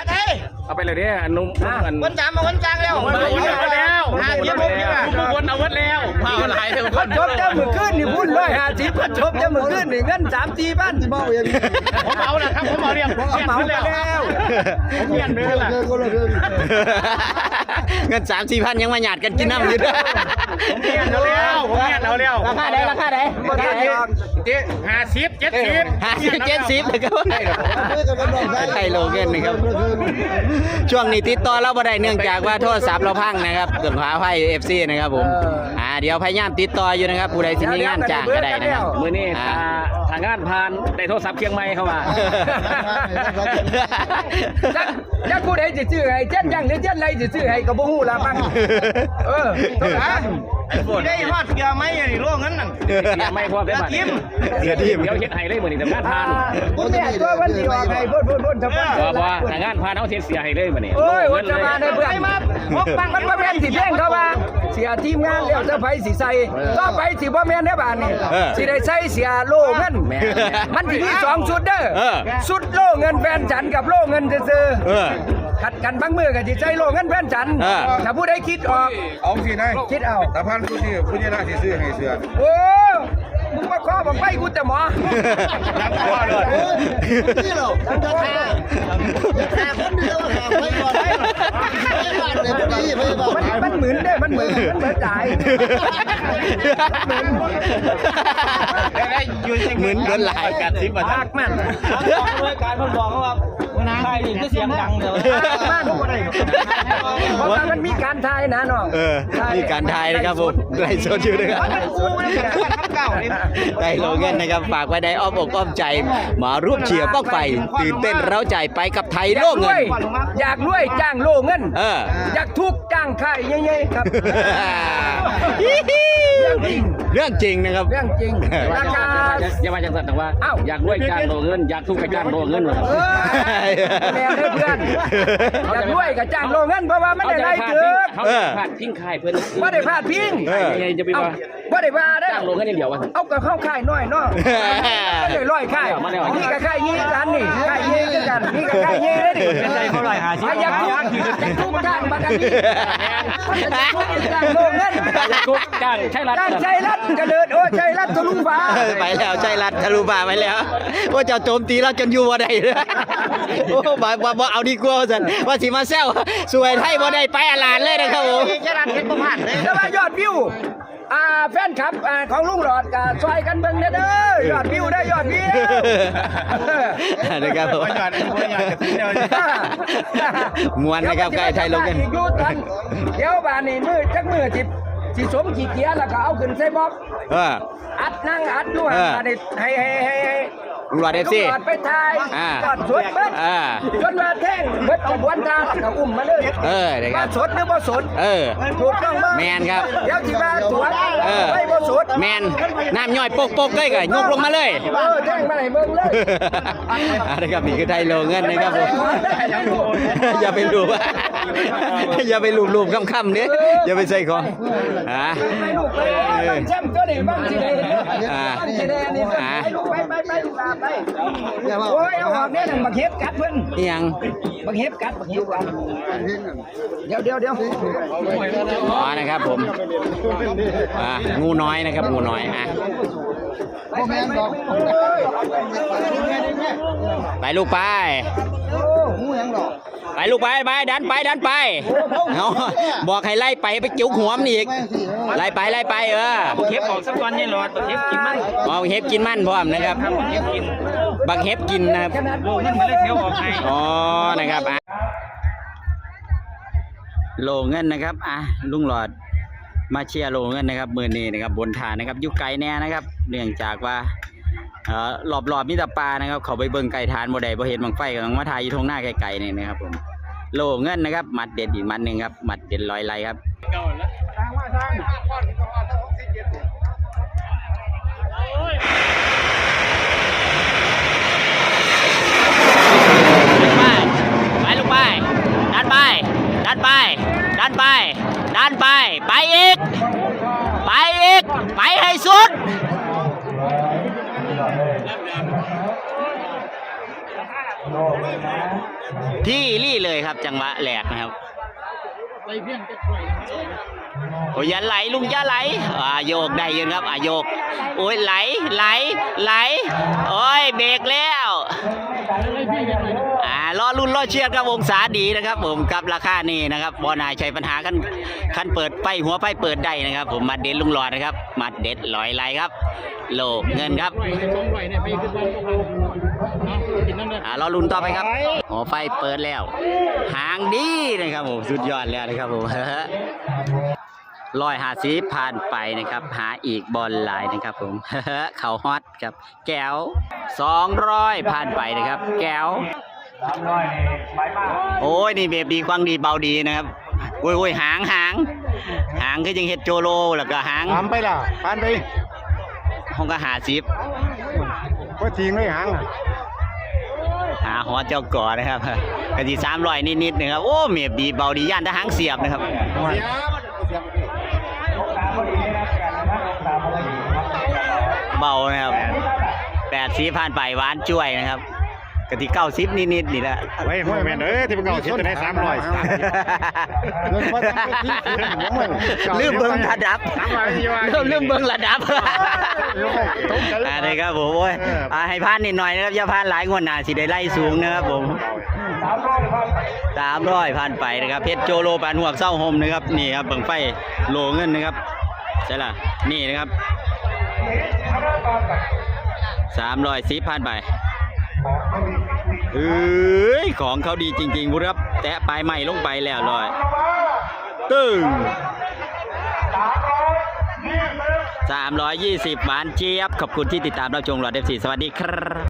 อะไรเอาไปเลยเด้ออันนุ่มอันคนจามมาคนจางแล้วเอาแล้วหาเยี่ยมผมดีกว่าทุกคนเอาวัดแล้วพาหลายเลยคนชมเจ้ามือขึ้นนี่พูดร้อยห้าสิบคนชมเจ้ามือขึ้นนี่เงินสามสี่พันเมาอย่างนี้ผมเอาแล้วครับผมเอาเรียบเมาแล้วผมเงียนไปแล้วล่ะเงินสามสี่พันยังมาหยาดกันกินน้ำอยู่ด้วย ผมเงียนเอาแล้วผมเงียนเอาแล้วราคาไหนราคาไหนคนไทยเจ๊ห้าสิบเจ็ดสิบห้าสิบเจ็ดสิบเลยครับไทยโลเงินนะครับ ช่วงนี้ติดต่อเราบ่ได้เนื่องจากว่าโทรศัพท์เราพังนะครับเกิดขวาไพ่เอฟซีนะครับผมอ่า เดี๋ยวพยายามติดต่ออยู่นะครับผู้ใดที่มีงานจ้างก็ได้นะครับมือนี่อ่าทางงานผ่านได้โทรศัพท์เคียงไม้เข้ามา จักจักผู้ใดจะซื้อให้เช่นยังหรือเช่นไรจะซื้อให้ก็บ่ฮู้ละฟังเออต้องหาได้ฮอดเกียร์ไหมไอ้โลกนั้นน่ะ เสียไม่พอได้บัตรเดี๋ยวทิมเดี๋ยวทิมเดี๋ยวเฮ็ดให้เลยมือนี่ทำงานผ่านผมเนี่ยตัววันที่ออกให้พุ่นพุ่นพุ่นทำพุ่นว่าว่าทางงานผ่านเอาเสียเสียให้เลยมือนี่โอ้ยวัฒนาได้เพื่อนพกปังมันบ่แม่นสิเพ่งเขาว่า เสียทีมงานแล้วจะไผสิใส่ต่อไปสิบ่แม่นได้บานนี่สิได้ใส่เสียโลเงินมันสิมีสองชุดเด้อชุดโลเงินแฟนฉันกับโลเงินซื่อเออๆขัดกันบางมือก็สิใส่โลเงินแฟนฉันเออถ้าผู้ใดคิดออก เอาสินายคิดเอา ตาพันผู้ที่ผู้ที่น่าสิซื้อให้เสือโอ้มึงมาขอบอกไปกูแต่หมอ รับพ่อเลย นี่เหรอจะแพ้จะแพ้คนเดียวแพ้ไปก่อน มันมันเหมือนเด้อมันเหมือนมันเหมือนจ่ายเหมือนเดินหลายกัดซิบมาปากมันการคนบอกเขาว่าใคร นี่คือเสียงดังเดี๋ยวปากมันเพราะว่ามันมีการทายนะน้องเออมีการทายนะครับผมไล่สดอยู่นะครับกูไม่ได้เป็นคนทำเก่านี่ได้โลเงินนะครับฝากไว้ในอ้อมอกอ้อมใจ มาร่วมเชียร์บ้องไฟตื่นเต้นเร้าใจไปกับไทยโลกรเงิวนยอยากรวยจ้างโลเงินเอออยากทุกข์จ้างค่ายใหญ่ๆครับเรื่องจริงเรื่องจริงนะครับ เรื่องจริงราคา อย่ามาจังสันแต่ว่าอ้าว อยากรวยจ้างโลเงินอยากทุกข์ก็จ้างโลเงินมาเออแม่เด้อเพื่อนอยากรวยกับจ้างโลเงินเพราะว่ามันได้ไรถึกเขาผ่านทิ้งค่ายเพื่อนว่าได้พลาดพิงเออ ยังไงจะไปเอ้าว่าว่าได้ว่าได้อจ้างโลเงินอย่างเดียววะ เอากับเข้าค่ายน้อยเนาะไม่ได้ร้อยค่ายมาแล้ว นี่กับค่ายยี่กันนี่ค่ายยี่กันนี่กับค่ายยี่ได้ดิเป็นใจเขาลอยหาชิอยากทุกอยากทุกจ้างบักกันนี่อยากทุกจ้างโลเงิน อยากทุกข์จ้างใช่รัฐจ้างใจรัดกระเดิดโอ้ใจรัดทะลุฟ้าไปแล้วใช่รัดทะลุป่าไปแล้วว่าเจ้าโจมตีเราจนอยู่บ่ได้เลยโอ้บ่บ่บ่เอาดีกว่าว่าสันว่าสิมาแซวสวยไทยบ่ได้ไปอาลานเลยนะครับผมจะรันเห็นประพันธ์เลยแล้วว่ายอดวิวอ่าแฟนคลับอ่าของลุงหลอดก็ช่วยกันเบิ่งเด้อเด้อยอดวิวได้อยอดวิว นะครับผมยอดยอดจะซื้อเดียวมวนนะครับใกล้ไทยลงกันอีอยู่ตอนเดี๋ยวบานนี้มือจักมือสิ สิสมขี้เกียจแล้วก็เอาขึ้นใส่บ๊อบเออ อัดนั่งอัดอยู่เอออันนี้ให้ให้ให้ให้ ลุงหลอด FC ลุงหลอดไปทายอ่าจอดสดเบิดอ่าจนมาแท่งเบิดกระบวนการแล้วก็อุ้มมาเลยเออนะครัว่าบสดหรือบ่สดเออถูกต้องบ่แมนครับเดี๋ยวสิว่าสวนเออไม่บ่สดแมนน้ำย่อยโปกๆเลยก็ยกลงมาเลยเออแท่งมาให้เบิ่งเลยอ่านะครับนี่คือไทยโลเงินนะครับผมอย่าไปรูปอย่าไปรูปรูปค่ำๆเนี่ยอย่าไปใส่ของอ่า ไปลูกไปบ้าไปเด้อย่าว่าโอ้ยเอาออกเนี่ยนั่นบักเห็บกัดเพิ่นนี่ยังบักเห็บกัดบักเห็บกัดเดี๋ยวเดี๋ยวเดี๋ยวอ๋อนะครับผมอ่างูน้อยนะครับงูน้อยอะ ไปไปไปไปลูกไปโอ้หูยังหรอไปลูกไปไปดันไปดันไปเอาบอกให้ไล่ไปไปจิ้วหัวมันอีกไล่ไปไล่ไปเออเก็บออกสักวันนี่หลอดเก็บกินมันเอาเห็บกินมันพร้อมนะครับเก็บกินบักเห็บกินนะครับโลเงินมาเลยเที่ยวออกให้อ๋อนะครับอะโลเงินนะครับอะลุงหลอด มาเชียร์โลเงินนะครับมือนี้นะครับบนฐานนะครับอยุไกลแน่นะครับ เนื่องจากว่าเอ่อรอบรอบมิตรปลานะครับ เขาไปเบิ่งไก่ทานบ่ได้บ่เห็นบังไฟกับมาทายอยู่ทงหน้าไกลๆนี่นะครับผมโลเงินนะครับมัดเด็ดอีกมัดหนึ่งครับมัดเด็ดลอยไหลครับไปลูกไปดันไปดันไปดันไป ดันไป ไปอีก ไปอีก ไปให้สุด ที่รี่เลยครับจังหวะแหลกนะครับโอ้ยอย่าไหลลุงอย่าไหลอ่าโยกได้ยืนครับอ่าโยก โอ้ยไหลไหลไหลโอ้ยเบรกแล้ว อ่ารอรุ่นรอเชียร์ครับวงศาดีนะครับ ผมกับราคานี่นะครับบอนายใช้ปัญหากันคันเปิดไปหัวไปเปิดได้นะครับ ผมมาเด็ดลุงหลอดนะครับ มาเด็ดลอยไหลครับ โลเงินครับอ่ารอลุ้นต่อไปครับหอไฟเปิดแล้ว หางดีนะครับผมสุดยอดแล้วนะครับผม ร้อยหาสีผ่านไปนะครับ หาอีกบอลไลน์นะครับผมเขาฮอตครับ แก้วสองร้อยผ่านไปนะครับ แก้วโอ้ยนี่เบบดีควางดีเบาดีนะครับโอ้ยโอ้ยหางหางหางคือยังเฮ็ดโจโลแล้วก็หางถามไปล่ะผ่านไปห้องก็หาซิบว่าทิ้งเลยหางอะหาหัวเจ้าก่อนะครับกะทิสามร้อยนิดๆนะครับโอ้เมียบดีเบาดีย่านทหางเสียบนะครับเบ สีผ่านไปหวานจ้วยนะครับกะทิเก้าสิบนิดๆนี่แหละเฮ้ยพ่อแม่เอ้ยที่มันเก่าคิดจะได้สามร้อย เงินว่าต้องไปที่ศูนย์หัวมึงลืมเบิ่งระดับสามร้อยยี่ว่าเริ่มลืมเบิ่งระดับเดี๋ยวให้ตกใจอันนี้ครับผมโอ้ยเอออ่าให้พานนิดหน่อยนะครับอย่าพานหลายงวดหน้าสิได้ไล่สูงนะครับผมสามร้อยผ่านไปนะครับเพชรโจโลปานหัวกเศร้าโฮมนะครับนี่ครับเบิ่งไฟโลเงินนะครับใช่ล่ะนี่นะครับ สามร้อยสิบผ่านไปเอ้ยของเขาดีจริง ๆบุรับ แตะปลายใหม่ลงไปแล้วลอย ตึ้งสามร้อยยี่สิบหวานเจี๊ยบ ขอบคุณที่ติดตามรับชมหลอดเอฟซีสวัสดีครับ